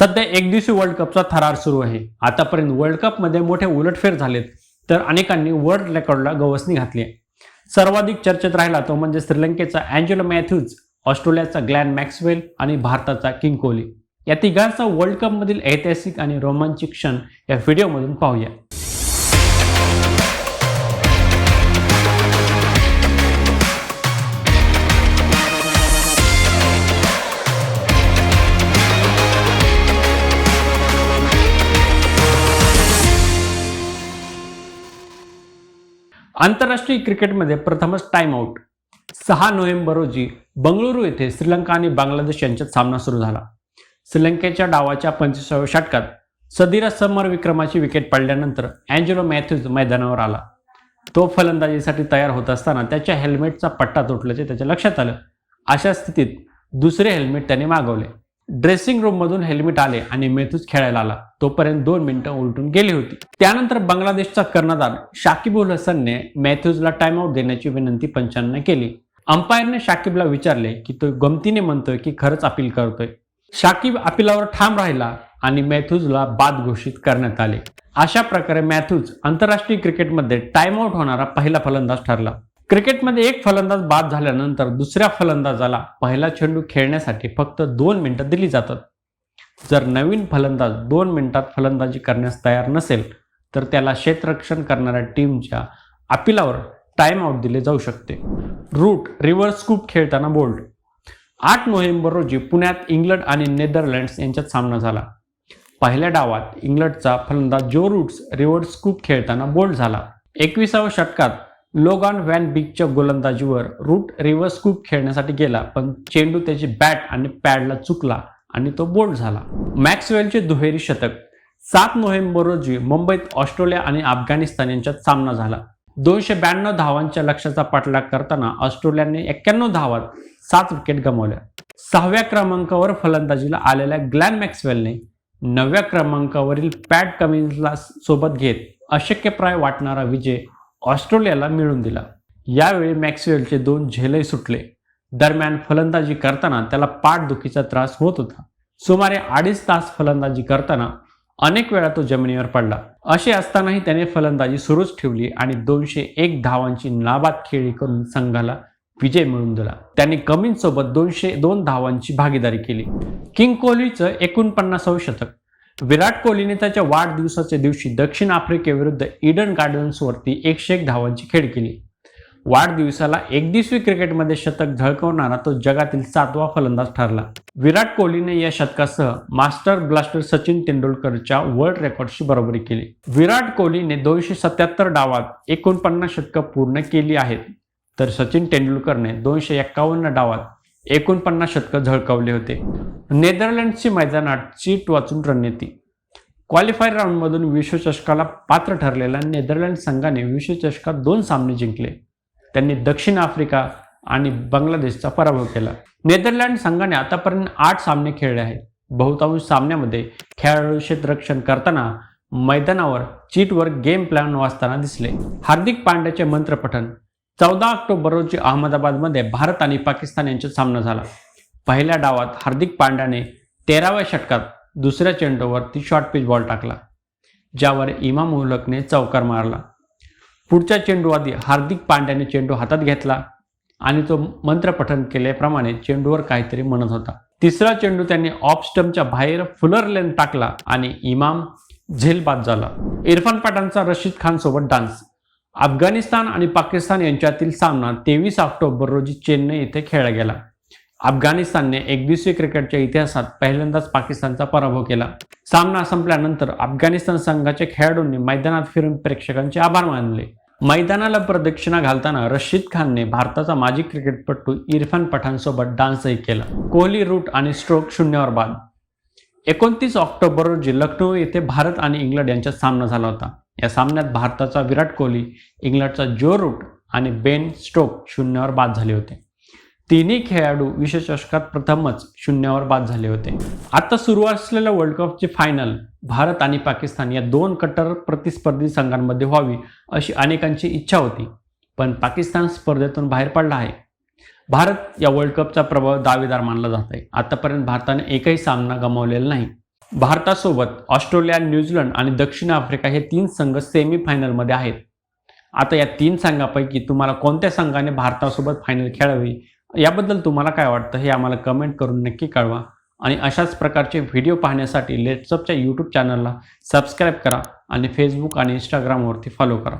सध्या एक दिवशी वर्ल्ड कपचा थरार सुरू आहे. आतापर्यंत वर्ल्ड कपमध्ये मोठे उलटफेर झालेत तर अनेकांनी वर्ल्ड रेकॉर्डला गवसणी घातली आहे. सर्वाधिक चर्चेत राहिला तो म्हणजे श्रीलंकेचा अँजेलो मॅथ्यूज ऑस्ट्रेलियाचा ग्लॅन मॅक्सवेल आणि भारताचा किंग कोहली या तिघांचा वर्ल्ड कपमधील ऐतिहासिक आणि रोमांचिक क्षण या व्हिडिओमधून पाहूया. आंतरराष्ट्रीय क्रिकेटमध्ये प्रथमच टाइम आऊट सहा नोव्हेंबर रोजी बंगळुरू येथे श्रीलंका आणि बांगलादेश यांच्यात सामना सुरू झाला. श्रीलंकेच्या डावाच्या पंचवीसाव्या षटकात सदिरा समर विक्रमाची विकेट पडल्यानंतर अँजेलो मॅथ्यूज मैदानावर आला. तो फलंदाजीसाठी तयार होत असताना त्याच्या हेल्मेटचा पट्टा तुटल्याचे त्याच्या लक्षात आलं. अशा स्थितीत दुसरे हेल्मेट त्याने मागवले. ड्रेसिंग रूममधून हेल्मेट आले आणि मेथूज खेळायला आला. तोपर्यंत दोन मिनिटं उलटून गेली होती. त्यानंतर बांगलादेशचा कर्णधार शाकिबुल हसनने मॅथ्यूजला टाइमआउट देण्याची विनंती पंचांना केली. अंपायरने शाकिबला विचारले की तो गमतीने म्हणतोय की खरंच अपील करतोय? शाकिब अपिलावर ठाम राहिला आणि मॅथ्यूजला बाद घोषित करण्यात आले. अशा प्रकारे मॅथ्यूज आंतरराष्ट्रीय क्रिकेटमध्ये टाइमआउट होणारा पहिला फलंदाज ठरला. क्रिकेटमध्ये एक फलंदाज बाद झाल्यानंतर दुसऱ्या फलंदाजाला पहिला चेंडू खेळण्यासाठी फक्त दोन मिनिटं दिली जातात. जर नवीन फलंदाज दोन मिनिटात फलंदाजी करण्यास तयार नसेल तर त्याला क्षेत्ररक्षण करणाऱ्या टीमच्या अपिलावर टाइमआउट दिले जाऊ शकते. रूट रिव्हर्स स्कूप खेळताना बोल्ड. आठ नोव्हेंबर रोजी पुण्यात इंग्लंड आणि नेदरलँड्स यांच्यात सामना झाला. पहिल्या डावात इंग्लंडचा फलंदाज Joe Roots reverse scoop bowled bold झाला. एकविसाव्या षटकात लोगान व्हॅन बिगच्या गोलंदाजीवर रूट रिव्हर्स कूप खेळण्यासाठी गेला पण चेंडू त्याची बॅट आणि पॅडला चुकला आणि तो बोल्ड झाला. मॅक्सवेलचे दुहेरी शतक. सात नोव्हेंबर रोजी मुंबईत ऑस्ट्रेलिया आणि अफगाणिस्तान यांच्यात सामना झाला. दोनशे ब्याण्णव धावांच्या लक्ष्याचा पाठलाग करताना ऑस्ट्रेलियाने एक्क्याण्णव धावात सात विकेट गमावल्या. सहाव्या क्रमांकावर फलंदाजीला आलेल्या ग्लॅन मॅक्सवेलने नवव्या क्रमांकावरील पॅट कमिन्सला सोबत घेत अशक्यप्राय वाटणारा विजय ऑस्ट्रेलियाला मिळून दिला. यावेळी मॅक्सवेलचे दोन झेलही सुटले. दरम्यान फलंदाजी करताना त्याला पाठदुखीचा त्रास होत होता. सुमारे अडीच तास फलंदाजी करताना अनेक वेळा तो जमिनीवर पडला. असे असतानाही त्याने फलंदाजी सुरूच ठेवली आणि दोनशे एक धावांची नाबाद खेळी करून संघाला विजय मिळवून दिला. त्यांनी कमिन्स सोबत दोनशे दोन धावांची भागीदारी केली. किंग कोहलीचं एकोणपन्नासावं शतक. विराट कोहलीने त्याच्या वाढदिवसाच्या दिवशी दक्षिण आफ्रिकेविरुद्ध इडन गार्डन्सवरती एकशे एक धावांची खेळ केली. वाढदिवसाला एकदिवसीय क्रिकेटमध्ये शतक झळकवणारा तो जगातील सातवा फलंदाज ठरला. विराट कोहलीने या शतकासह मास्टर ब्लास्टर सचिन तेंडुलकरच्या वर्ल्ड रेकॉर्डशी बरोबरी केली. विराट कोहलीने दोनशे सत्याहत्तर डावात एकोणपन्नास शतकं पूर्ण केली आहेत. तर सचिन तेंडुलकरने दोनशे एक्कावन्न डावात एकोणपन्नास शतक झळकावले होते. नेदरलँडची मैदानात चीट वाचून रणनीती. क्वालिफायर राऊंडमधून विश्वचषकाला पात्र ठरलेल्या नेदरलँड संघाने विश्वचषकात दोन सामने जिंकले. त्यांनी दक्षिण आफ्रिका आणि बांगलादेशचा पराभव केला. नेदरलँड संघाने आतापर्यंत आठ सामने खेळले आहेत. बहुतांश सामन्यामध्ये खेळाडू क्षेत्ररक्षण करताना मैदानावर चीटवर गेम प्लॅन वाचताना दिसले. हार्दिक पांड्याचे मंत्रपठन चौदा ऑक्टोबर रोजी अहमदाबादमध्ये भारत आणि पाकिस्तान यांच्यात सामना झाला. पहिल्या डावात हार्दिक पांड्याने तेराव्या षटकात दुसऱ्या चेंडूवरती शॉर्ट पिच बॉल टाकला ज्यावर इमाम उलकने चौकार मारला. पुढच्या चेंडू आधी हार्दिक पांड्याने चेंडू हातात घेतला आणि तो मंत्रपठन केल्याप्रमाणे चेंडूवर काहीतरी म्हणत होता. तिसरा चेंडू त्यांनी ऑफ स्टंपच्या बाहेर फुलर लेन टाकला आणि इमाम झेलबाद झाला. इरफान पठाणचा रशीद खान सोबत डान्स अफगाणिस्तान आणि पाकिस्तान यांच्यातील सामना तेवीस ऑक्टोबर रोजी चेन्नई येथे खेळला गेला. अफगाणिस्तानने एकदिवसीय क्रिकेटच्या इतिहासात पहिल्यांदाच पाकिस्तानचा पराभव केला. सामना संपल्यानंतर अफगाणिस्तान संघाच्या खेळाडूंनी मैदानात फिरून प्रेक्षकांचे आभार मानले. मैदानाला प्रदक्षिणा घालताना रशीद खानने भारताचा माजी क्रिकेटपटू इरफान पठाणसोबत डान्सही केला. कोहली रूट आणि स्ट्रोक शून्यावर बाद. एकोणतीस ऑक्टोबर रोजी लखनौ येथे भारत आणि इंग्लंड यांच्यात सामना झाला होता. या सामन्यात भारताचा विराट कोहली इंग्लंडचा जो रूट आणि बेन स्टोक शून्यावर बाद झाले होते. तिन्ही खेळाडू विश्वचषकात प्रथमच शून्यावर बाद झाले होते. आता सुरू असलेल्या वर्ल्ड कपची फायनल भारत आणि पाकिस्तान या दोन कट्टर प्रतिस्पर्धी संघांमध्ये व्हावी अशी अनेकांची इच्छा होती. पण पाकिस्तान स्पर्धेतून बाहेर पडला आहे. भारत या वर्ल्ड कपचा प्रभाव दावेदार मानला जात आहे. आतापर्यंत भारताने एकही सामना गमावलेला नाही. भारतासोबत ऑस्ट्रेलिया न्यूझीलंड आणि दक्षिण आफ्रिका हे तीन संघ सेमी फायनलमध्ये आहेत. आता या तीन संघापैकी तुम्हाला कोणत्या संघाने भारतासोबत फायनल खेळावी? याबद्दल तुम्हाला काय वाटतं हे आम्हाला कमेंट करून नक्की कळवा. आणि अशाच प्रकारचे व्हिडिओ पाहण्यासाठी लेट्सअपच्या यूट्यूब चॅनलला सबस्क्राईब करा आणि फेसबुक आणि इंस्टाग्रामवरती फॉलो करा.